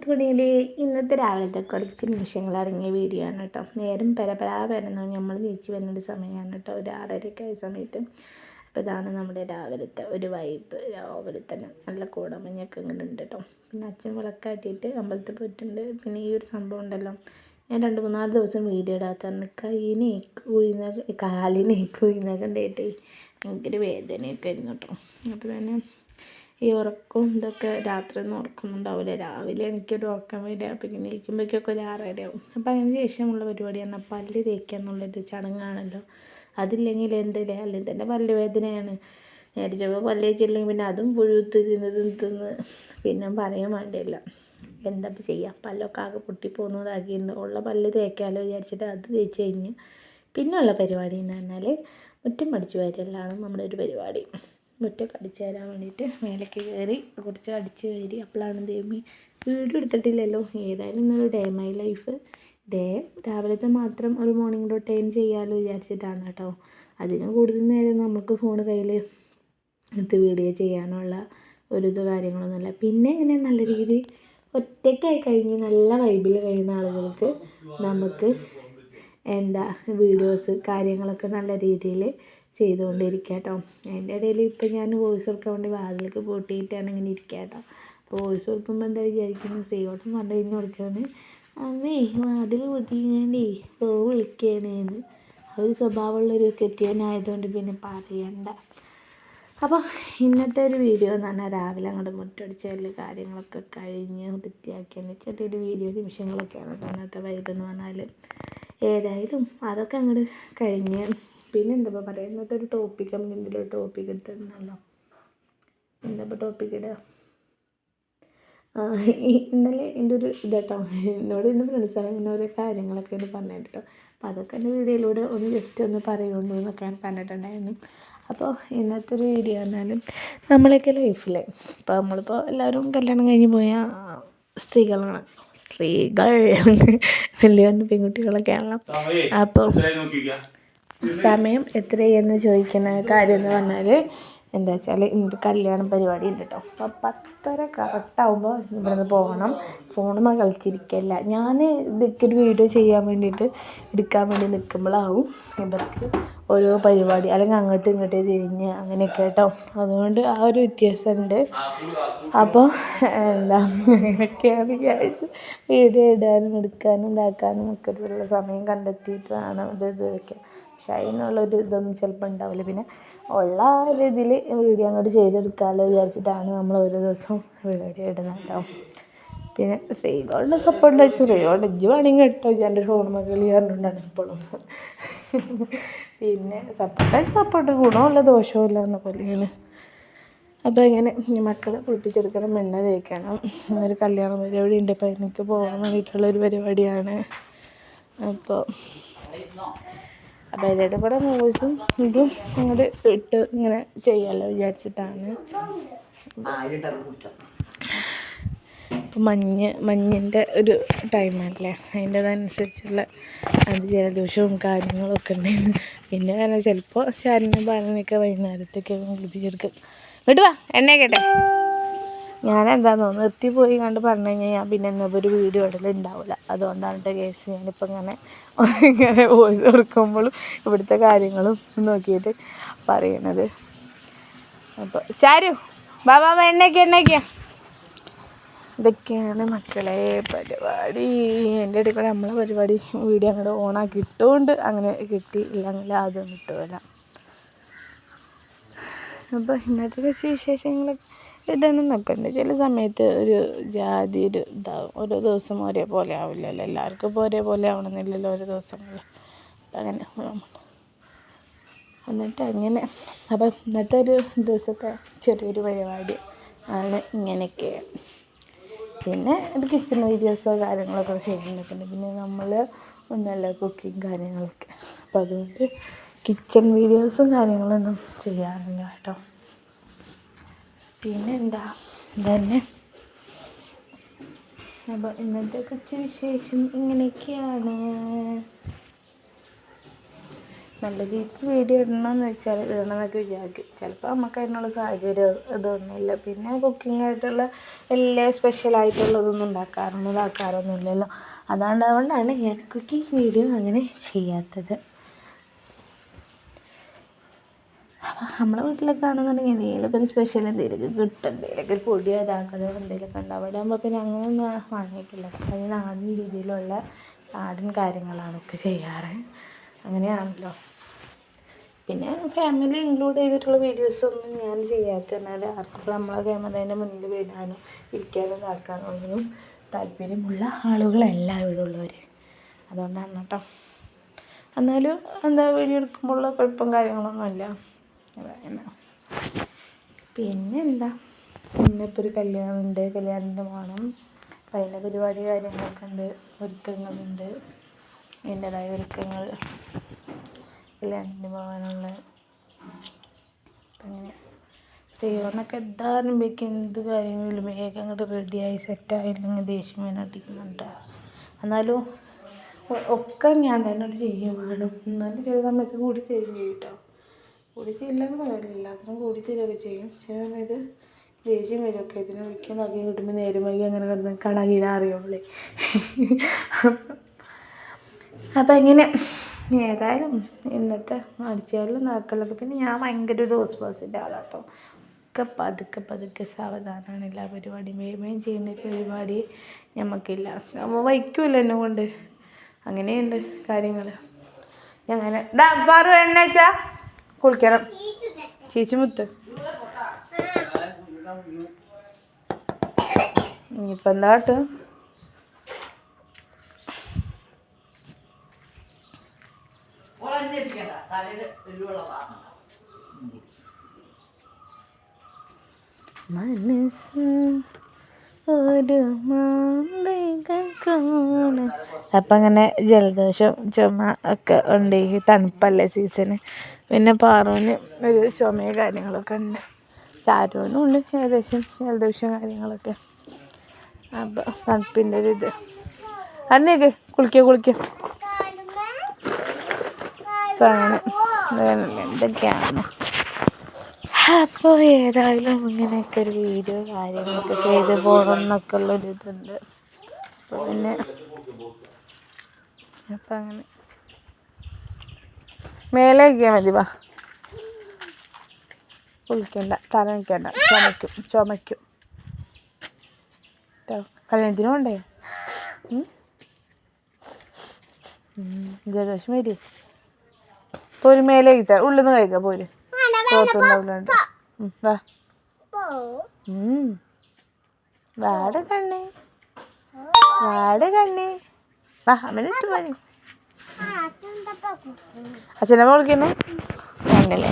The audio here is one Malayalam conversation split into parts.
മുത്തുമണിയിൽ ഇന്നത്തെ രാവിലത്തെ കുറച്ച് നിമിഷങ്ങൾ അടങ്ങിയ വീഡിയോ ആണ് കേട്ടോ നേരം പരപരാ വരുന്നു. നമ്മൾ നീച്ച് വരുന്നൊരു സമയമാണ് കേട്ടോ ഒരു ആറരയ്ക്ക് ആയ സമയത്ത്. അപ്പോൾ ഇതാണ് നമ്മുടെ രാവിലത്തെ ഒരു വൈബ് രാവിലെ തന്നെ നല്ല കൂടമഞ്ഞൊക്കെ ഇങ്ങനെ ഉണ്ട് കേട്ടോ പിന്നെ അച്ഛൻ വിളക്കാട്ടിയിട്ട് അമ്പലത്തിൽ പോയിട്ടുണ്ട്. പിന്നെ ഈ ഒരു സംഭവം ഉണ്ടല്ലോ. ഞാൻ രണ്ട് മൂന്നാൽ ദിവസം വീഡിയോ ഇടാത്തതാണ് കൈയിന് കുഴിന കാലിനെ കുഴിനൊക്കെ ഉണ്ടായിട്ട് ഭയങ്കര വേദനയൊക്കെ ആയിരുന്നു കേട്ടോ അപ്പോൾ തന്നെ ഈ ഉറക്കവും ഇതൊക്കെ രാത്രി ഒന്നും ഉറക്കമൊന്നും രാവിലെ എനിക്കൊരു ഉറക്കം വരിക ഇങ്ങനെ ഇരിക്കുമ്പോഴേക്കൊക്കെ ഒരു ആറരയാവും. അപ്പം അതിന് ശേഷമുള്ള പരിപാടിയാണ് പല്ല് തേക്കുക എന്നുള്ളൊരു ചടങ്ങാണല്ലോ. അതില്ലെങ്കിൽ എന്തല്ലേ അല്ലെങ്കിൽ തന്നെ പല്ല് വേദനയാണ്. നേരെ ചിലപ്പോൾ പല്ല് തേച്ചില്ലെങ്കിൽ പിന്നെ അതും പുഴുത്ത് തിന്ന് തിന്ന് പിന്നെ പറയാൻ വേണ്ടിയില്ല. എന്താ ചെയ്യുക പല്ലൊക്കെ ആകെ പൊട്ടിപ്പോകുന്നതാക്കിയിട്ടുണ്ട് ഉള്ള പല്ല് തേക്കാമല്ലോ വിചാരിച്ചിട്ട് അത് തേച്ച് കഴിഞ്ഞ് പിന്നെയുള്ള പരിപാടി എന്ന് പറഞ്ഞാൽ മുറ്റം പഠിച്ചു വരലാണ് നമ്മുടെ ഒരു പരിപാടി. മുറ്റമൊക്കെ അടിച്ചു തരാൻ വേണ്ടിയിട്ട് മേലേക്ക് കയറി കുറച്ച് അടിച്ച് കയറി അപ്പോഴാണ് ദേമി വീഡിയോ എടുത്തിട്ടില്ലല്ലോ. ഏതായാലും ഇന്നൊരു ഡേ മൈ ലൈഫ് ഡേ രാവിലത്തെ മാത്രം ഒരു മോർണിംഗ് റൊട്ടൈൻ ചെയ്യാമല്ലോ വിചാരിച്ചിട്ടാണ് കേട്ടോ. അതിന് കൂടുതൽ നേരം നമുക്ക് ഫോൺ കയ്യിൽ എടുത്ത് വീഡിയോ ചെയ്യാനുള്ള ഒരു ഇത് കാര്യങ്ങളൊന്നുമില്ല പിന്നെ ഇങ്ങനെ നല്ല രീതിയിൽ ഒറ്റയ്ക്കായി കഴിഞ്ഞ് നല്ല വൈബിൽ കഴിയുന്ന ആളുകൾക്ക് നമുക്ക് എന്താ വീഡിയോസ് കാര്യങ്ങളൊക്കെ നല്ല രീതിയിൽ ചെയ്തുകൊണ്ടിരിക്കുക കേട്ടോ. അതിന്റെ ഇടയിൽ ഇപ്പം ഞാൻ വോയിസ് കൊടുക്കാൻ വേണ്ടി വാതിലൊക്കെ പൂട്ടിയിട്ടാണ് ഇങ്ങനെ ഇരിക്കുക കേട്ടോ. അപ്പോൾ വോയിസ് കൊടുക്കുമ്പോൾ എന്താ വിചാരിക്കുന്നത് സ്ത്രീയോട്ടം വന്നു കഴിഞ്ഞ് കൊടുക്കുകയാണ്. അമ്മേ വാതിൽ പൂട്ടിക്കണ്ടേ ഓ വിളിക്കണേന്ന്. ഒരു സ്വഭാവമുള്ളൊരു കെട്ടിയനായതുകൊണ്ട് പിന്നെ പറയണ്ട. അപ്പോൾ ഇന്നത്തെ ഒരു വീഡിയോ എന്ന് പറഞ്ഞാൽ രാവിലെ അങ്ങോട്ട് മുറ്റടിച്ചതിൽ കാര്യങ്ങളൊക്കെ കഴിഞ്ഞ് വൃത്തിയാക്കി ചെറിയൊരു വീഡിയോ നിമിഷങ്ങളൊക്കെയാണ് ഇന്നത്തെ വൈബ് എന്ന് പറഞ്ഞാൽ. ഏതായാലും അതൊക്കെ അങ്ങോട്ട് കഴിഞ്ഞ് പിന്നെ എന്താ പറയുക ഇന്നത്തെ ഒരു ടോപ്പിക് നമുക്ക് എന്തെങ്കിലും ഒരു ടോപ്പിക് എടുത്തിരുന്നല്ലോ. എന്താ ഇപ്പോൾ ടോപ്പിക് ഇടുക ഇന്നലെ എന്റെ ഒരു ഇതാട്ടോ എന്നോട് എന്റെ ഫ്രണ്ട്സാണ് ഇങ്ങനെ ഓരോ കാര്യങ്ങളൊക്കെ ഒന്ന് പറഞ്ഞിട്ട് കേട്ടോ അപ്പോൾ അതൊക്കെ എന്റെ വീഡിയോയിലൂടെ ഒന്ന് ജസ്റ്റ് ഒന്ന് പറയുള്ളൂ എന്നൊക്കെ പറഞ്ഞിട്ടുണ്ടായിരുന്നു. അപ്പോൾ ഇന്നത്തെ ഒരു വീഡിയോ പറഞ്ഞാലും നമ്മളൊക്കെ ലൈഫിലെ ഇപ്പോൾ നമ്മളിപ്പോൾ എല്ലാവരും കല്യാണം കഴിഞ്ഞ് പോയ സ്ത്രീകളാണ്. സ്ത്രീകൾ. വലിയ പെൺകുട്ടികളൊക്കെയാണല്ലോ. അപ്പോൾ സമയം എത്രയെന്ന് ചോദിക്കുന്ന കാര്യം എന്ന് പറഞ്ഞാൽ എന്താ വെച്ചാൽ ഇന്നൊരു കല്യാണ പരിപാടി ഉണ്ട് കേട്ടോ അപ്പോൾ പത്തര കറക്റ്റാകുമ്പോൾ ഇവിടുന്ന് പോകണം. ഫോണുമ്മ കളിച്ചിരിക്കല്ല. ഞാൻ ഇതൊക്കെ വീഡിയോ ചെയ്യാൻ വേണ്ടിയിട്ട് എടുക്കാൻ വേണ്ടി നിൽക്കുമ്പോഴാവും ഇവർക്ക് ഓരോ പരിപാടി. അല്ലെങ്കിൽ അങ്ങോട്ടും ഇങ്ങോട്ടും തിരിഞ്ഞ് അങ്ങനെയൊക്കെ കേട്ടോ അതുകൊണ്ട് ആ ഒരു വ്യത്യാസമുണ്ട് അപ്പോൾ എന്താ അങ്ങനെയൊക്കെയാണ് വിചാരിച്ച് വീഡിയോ ഇടാനും എടുക്കാനും ഇതാക്കാനും ഒക്കെ ഉള്ള സമയം കണ്ടെത്തിയിട്ട് വേണം ഇത് ഇതൊക്കെ. പക്ഷെ അതിനുള്ളൊരു ഇതൊന്നും ചിലപ്പോൾ ഉണ്ടാവില്ല. പിന്നെ ഉള്ള ഒരു ഇതിൽ വീഡിയോ അങ്ങോട്ട് ചെയ്തെടുക്കാമല്ലോ വിചാരിച്ചിട്ടാണ് നമ്മൾ ഓരോ ദിവസം വീഡിയോ ഇടുന്നത് കേട്ടോ പിന്നെ സ്ത്രീകളുടെ സപ്പോർട്ട് വെച്ചാൽ സ്ത്രീകളുടെ ഇജ്ജ് വേണമെങ്കിൽ കേട്ടോ എന്റെ ഷോർമ കളി പറഞ്ഞിട്ടുണ്ടാണ് ഇപ്പോഴും പിന്നെ സപ്പോർട്ട് സപ്പോർട്ട് ഗുണമില്ല ദോഷമില്ല എന്ന പോലെയാണ്. അപ്പോൾ ഇങ്ങനെ മക്കളെ കുളിപ്പിച്ചെടുക്കണം എണ്ണ തേക്കണം. എന്നൊരു കല്യാണ പരിപാടി ഉണ്ട് അപ്പോൾ എനിക്ക് പോകാൻ വേണ്ടിയിട്ടുള്ളൊരു പരിപാടിയാണ്. അപ്പോൾ അപ്പോൾ അതിന്റെ കൂടെ മൂവീസും ഇതും അങ്ങോട്ട് ഇട്ട് ഇങ്ങനെ ചെയ്യാമല്ലോ വിചാരിച്ചിട്ടാണ്. മഞ്ഞ് മഞ്ഞിന്റെ ഒരു ടൈമല്ലേ അതിന്റെതനുസരിച്ചുള്ള അത് ജലദോഷവും കാര്യങ്ങളൊക്കെ ഉണ്ടായിരുന്നു. പിന്നെ കാരണം ചിലപ്പോൾ ചാരിനും പാലിനൊക്കെ വൈകുന്നേരത്തേക്ക് കുളിപ്പിച്ചെടുക്കും. വിടുവാ കേട്ടെ ഞാൻ എന്താണെന്നോ നിർത്തിപ്പോയി കണ്ട് പറഞ്ഞു കഴിഞ്ഞാൽ ഞാൻ പിന്നെ എന്താ ഒരു വീഡിയോ ഇടൽ ഉണ്ടാവില്ല അതുകൊണ്ടാണ് കേസ് ഞാനിപ്പോൾ ഇങ്ങനെ ഇങ്ങനെ വോയിസ് കൊടുക്കുമ്പോഴും ഇവിടുത്തെ കാര്യങ്ങളും നോക്കിയിട്ട് പറയണത്. അപ്പോൾ ചാരു ബാബാ എണ്ണയ്ക്ക് എണ്ണയ്ക്ക്. ഇതൊക്കെയാണ് മക്കളെ പരിപാടി. എന്റെ ഇടയിൽ കൂടെ നമ്മളെ പരിപാടി വീഡിയോ അങ്ങോട്ട് ഓണാക്കി ഇട്ടുകൊണ്ട് അങ്ങനെ കിട്ടി. ഇല്ലെങ്കിൽ ആദ്യം കിട്ടുമല്ല അപ്പോൾ ഇന്നത്തെ കുറച്ച് വിശേഷങ്ങളൊക്കെ ഇടണം നോക്കണ്ട ചില സമയത്ത് ഒരു ജാതി ഒരു ഇതാവും. ഓരോ ദിവസം ഒരേപോലെ ആവില്ലല്ലോ. എല്ലാവർക്കും ഇപ്പോൾ ഒരേപോലെ ആവണമെന്നില്ലല്ലോ ഓരോ ദിവസങ്ങൾ അങ്ങനെ എന്നിട്ട് അങ്ങനെ അപ്പം ഇന്നത്തെ ഒരു ദിവസത്തെ ചെറിയൊരു പരിപാടി ആണ് ഇങ്ങനെയൊക്കെ. പിന്നെ ഇത് കിച്ചൺ വീഡിയോസോ കാര്യങ്ങളൊക്കെ ചെയ്തിട്ടുണ്ട് പിന്നെ നമ്മൾ ഒന്നല്ല കുക്കിങ് കാര്യങ്ങളൊക്കെ. അപ്പം അതുകൊണ്ട് കിച്ചൺ വീഡിയോസും കാര്യങ്ങളൊന്നും ചെയ്യാറില്ല കേട്ടോ. പിന്നെ എന്താ ഇതന്നെ. അപ്പോൾ ഇന്നത്തെ കൊച്ചു വിശേഷം ഇങ്ങനെയൊക്കെയാണ്. നല്ല രീതിക്ക് വീഡിയോ ഇടണമെന്ന് വെച്ചാൽ ഇടണമെന്നൊക്കെ വിചാരിക്കും. ചിലപ്പോൾ നമുക്ക് അതിനുള്ള സാഹചര്യം ഇതൊന്നുമില്ല. പിന്നെ കുക്കിംഗ് ആയിട്ടുള്ള വലിയ സ്പെഷ്യലായിട്ടുള്ളതൊന്നും ഉണ്ടാക്കാറൊന്നും ഇതാക്കാറൊന്നുമില്ലല്ലോ. അതുകൊണ്ട് അതുകൊണ്ടാണ് ഞാൻ കുക്കിംഗ് വീഡിയോ അങ്ങനെ ചെയ്യാത്തത്. അപ്പോൾ നമ്മളെ വീട്ടിലൊക്കെ ആണെന്നുണ്ടെങ്കിൽ എന്തെങ്കിലുമൊക്കെ ഒരു സ്പെഷ്യൽ എന്തെങ്കിലുമൊക്കെ കിട്ടും. എന്തെങ്കിലുമൊക്കെ ഒരു പൊടിയോ ഇതാക്കലോ എന്തെങ്കിലുമൊക്കെ ഉണ്ടാവും. അവിടെ ആകുമ്പോൾ പിന്നെ അങ്ങനെയൊന്നും വാങ്ങിക്കില്ല അതിന് നാടൻ രീതിയിലുള്ള നാടൻ കാര്യങ്ങളാണ് ഒക്കെ ചെയ്യാറ്. അങ്ങനെയാണല്ലോ. പിന്നെ ഫാമിലി ഇൻക്ലൂഡ് ചെയ്തിട്ടുള്ള വീഡിയോസൊന്നും ഞാൻ ചെയ്യാത്ത ചെയ്യാത്തതിനാൽ ആർക്കും നമ്മളെ ക്യാമറേന്റെ മുന്നിൽ വരാനോ ഇരിക്കാനോ ഇതാക്കാനോ ഒന്നും താല്പര്യമുള്ള ആളുകളല്ല ഇവിടെ ഉള്ളവർ അതുകൊണ്ടാണ് കേട്ടോ. എന്നാലും എന്താ വീഡിയോ എടുക്കുമ്പോഴുള്ള കുഴപ്പം കാര്യങ്ങളൊന്നുമില്ല. പിന്നെ എന്താ ഇന്നിപ്പോൾ ഒരു കല്യാണമുണ്ട്. കല്യാണത്തിന് പോകണം അപ്പം അതിന്റെ പരിപാടി കാര്യങ്ങളൊക്കെ ഉണ്ട്. ഒരുക്കങ്ങളുണ്ട്. അതിന്റേതായ ഒരുക്കങ്ങൾ. കല്യാണത്തിന് പോകാനുള്ള. അങ്ങനെ. ശ്രീകരണമൊക്കെ എന്താകുമ്പോഴേക്കും എന്ത് കാര്യങ്ങളിലും വേഗം അങ്ങോട്ട് റെഡിയായി സെറ്റായില്ലെങ്കിൽ ദേഷ്യം വേനട്ടിക്കുന്നുണ്ട് എന്നാലും ഒക്കെ ഞാൻ തന്നെ ചെയ്യും വേണം എന്നാലും ചില സമയത്ത് കൂടി ചെയ്യും കേട്ടോ. കൂടി തരില്ലെന്ന് പറയില്ല എല്ലാത്തിനും കൂടി തീരുകയൊക്കെ ചെയ്യും. ചില സമയത്ത് ദേഷ്യം വരുമൊക്കെ ഇതിനെ ഒരിക്കൽ അധികം കിട്ടുമ്പോൾ നേരം വൈകി അങ്ങനെ കിടന്ന് കണകീട അറിയുള്ളേ. അപ്പം എങ്ങനെ? ഏതായാലും ഇന്നത്തെ അടിച്ചാലും നാക്കലൊക്കെ പിന്നെ ഞാൻ ഭയങ്കര ഒരു റോസ് ബോസിന്റെ ആളാട്ടോ. ഒക്കെ പതുക്കെ പതുക്കെ സാവധാനമാണ് എല്ലാ പരിപാടിയും. വേഗം ചെയ്യുന്ന പരിപാടി ഞമ്മക്കില്ല. നമ്മൾ വയ്ക്കൂല എന്നെ കൊണ്ട്. അങ്ങനെയുണ്ട് കാര്യങ്ങൾ അങ്ങനെ ഡാ പറ എന്നെ വെച്ചാ. കുളിക്കണം. ചേച്ചി മുത്ത്. ഇനിയിപ്പോൾ എന്താ കേട്ടോ മനസ്സ് ഒരു മാന്ത്രിക കോണ് അപ്പം അങ്ങനെ ജലദോഷം ചുമ ഒക്കെ ഉണ്ട് ഈ തണുപ്പല്ലേ സീസണ് പിന്നെ പാറുവിന് ഒരു ചുമയും കാര്യങ്ങളൊക്കെ ഉണ്ട്. ചാരുവിനും ഉണ്ട് ഏകദേശം ജലദോഷം കാര്യങ്ങളൊക്കെ. അപ്പം തണുപ്പിന്റെ ഒരു ഇത്. അന്നേക്ക് കുളിക്കുക കുളിക്കുക അപ്പം അങ്ങനെ എന്തൊക്കെയാണ്? അപ്പോൾ ഏതായാലും ഇങ്ങനെയൊക്കെ ഒരു വീഡിയോ കാര്യങ്ങളൊക്കെ ചെയ്ത് പോകണം എന്നൊക്കെ ഉള്ളൊരു ഇതുണ്ട്. അപ്പോൾ പിന്നെ അപ്പം അങ്ങനെ. മേലെ വയ്ക്കാൻ മതി വാ. കുളിക്കണ്ട തല വയ്ക്കണ്ട ചുമയ്ക്കും ചുമയ്ക്കും. കേട്ടോ കല്യാണത്തിന് പോണ്ടേ? ഉം? ഉം, ജലദോഷം വരി പോര് മേലേക്ക് തരാം ഉള്ളിൽ നിന്ന് കഴിക്കാം പോര്. വാ. ഉം. വാട കണ്ണേ. വാട കണ്ണേ. വാ അമ്മനെ ഇട്ട് പോരി അച്ഛനെ വിളിക്കുന്നു? വേണ്ടല്ലേ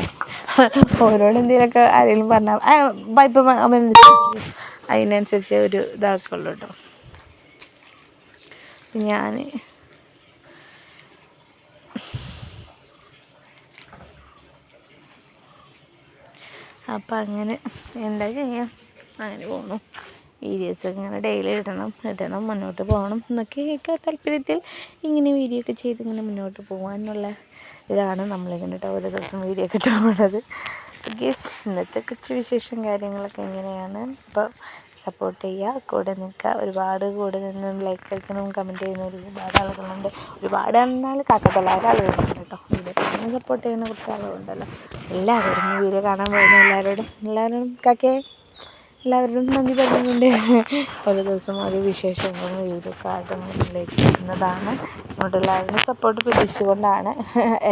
ഓരോട് എന്തെങ്കിലുമൊക്കെ ആരെങ്കിലും പറഞ്ഞാൽ വായ്പ അവൻ അതിനനുസരിച്ച് ഒരു ഇതാക്കുള്ളൂ കേട്ടോ. ഞാൻ അപ്പം അങ്ങനെ എന്താ ചെയ്യാം? അങ്ങനെ പോകുന്നു വീഡിയോസ് ഇങ്ങനെ ഡെയിലി ഇടണം ഇടണം മുന്നോട്ട് പോകണം എന്നൊക്കെ താല്പര്യത്തിൽ ഇങ്ങനെ വീഡിയോ ഒക്കെ ചെയ്ത് ഇങ്ങനെ മുന്നോട്ട് പോകാനുള്ള ഇതാണ് നമ്മളിങ്ങനെ ഓരോ ദിവസം വീഡിയോ ഒക്കെ ഗീസ് ഇന്നത്തെ കൊച്ചു വിശേഷം കാര്യങ്ങളൊക്കെ എങ്ങനെയാണ്? അപ്പോൾ സപ്പോർട്ട് ചെയ്യുക കൂടെ നിൽക്കുക ഒരുപാട് കൂടെ നിന്നും ലൈക്ക് അയക്കണം കമന്റ് ചെയ്യുന്ന ഒരുപാട് ആളുകളുണ്ട്. ഒരുപാട് എന്നാൽ കാക്കത്തൊള്ളായിരം ആളുകളുണ്ട് കേട്ടോ. വീഡിയോ സപ്പോർട്ട് ചെയ്യുന്ന കുറച്ച് ആളുകളുണ്ടല്ലോ. എല്ലാവരും വീഡിയോ കാണാൻ പോകുന്ന എല്ലാവരോടും എല്ലാവരും കാക്കേ. എല്ലാവരോടും നന്ദി പറഞ്ഞുകൊണ്ട് ഓരോ ദിവസം ഓരോ വിശേഷങ്ങളും വീഡിയോ കാര്യങ്ങളിലേക്ക് ചെയ്യുന്നതാണ് നമ്മുടെ എല്ലാവരും സപ്പോർട്ട് പ്രതീക്ഷിച്ചുകൊണ്ടാണ്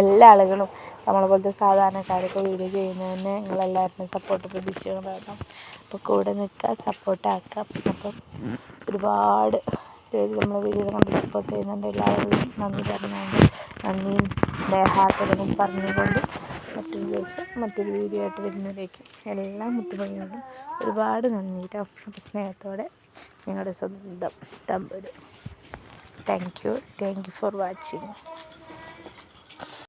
എല്ലാ ആളുകളും നമ്മളെ പോലത്തെ സാധാരണക്കാരൊക്കെ വീഡിയോ ചെയ്യുന്നതിന് നിങ്ങളെല്ലാവരും സപ്പോർട്ട് പ്രതീക്ഷിച്ചുകൊണ്ടാണ്. അപ്പോൾ കൂടെ നിൽക്കുക സപ്പോർട്ടാക്കുക അപ്പം ഒരുപാട് പേര് നമ്മൾ വീഡിയോ കണ്ട് സപ്പോർട്ട് ചെയ്യുന്നുണ്ട്. എല്ലാവരും നന്ദി പറഞ്ഞുകൊണ്ട് നന്ദിയും സ്നേഹാർത്ഥതയും പറഞ്ഞുകൊണ്ട് മറ്റൊരു ദിവസം മറ്റൊരു വീഡിയോ ആയിട്ട് വരുന്നതിലേക്ക് എല്ലാ മുത്തുമണിയോടും ഒരുപാട് നന്ദി കേട്ടോ സ്നേഹത്തോടെ ഞങ്ങളുടെ സ്വന്തം Thamburu. Thank you. Thank you for watching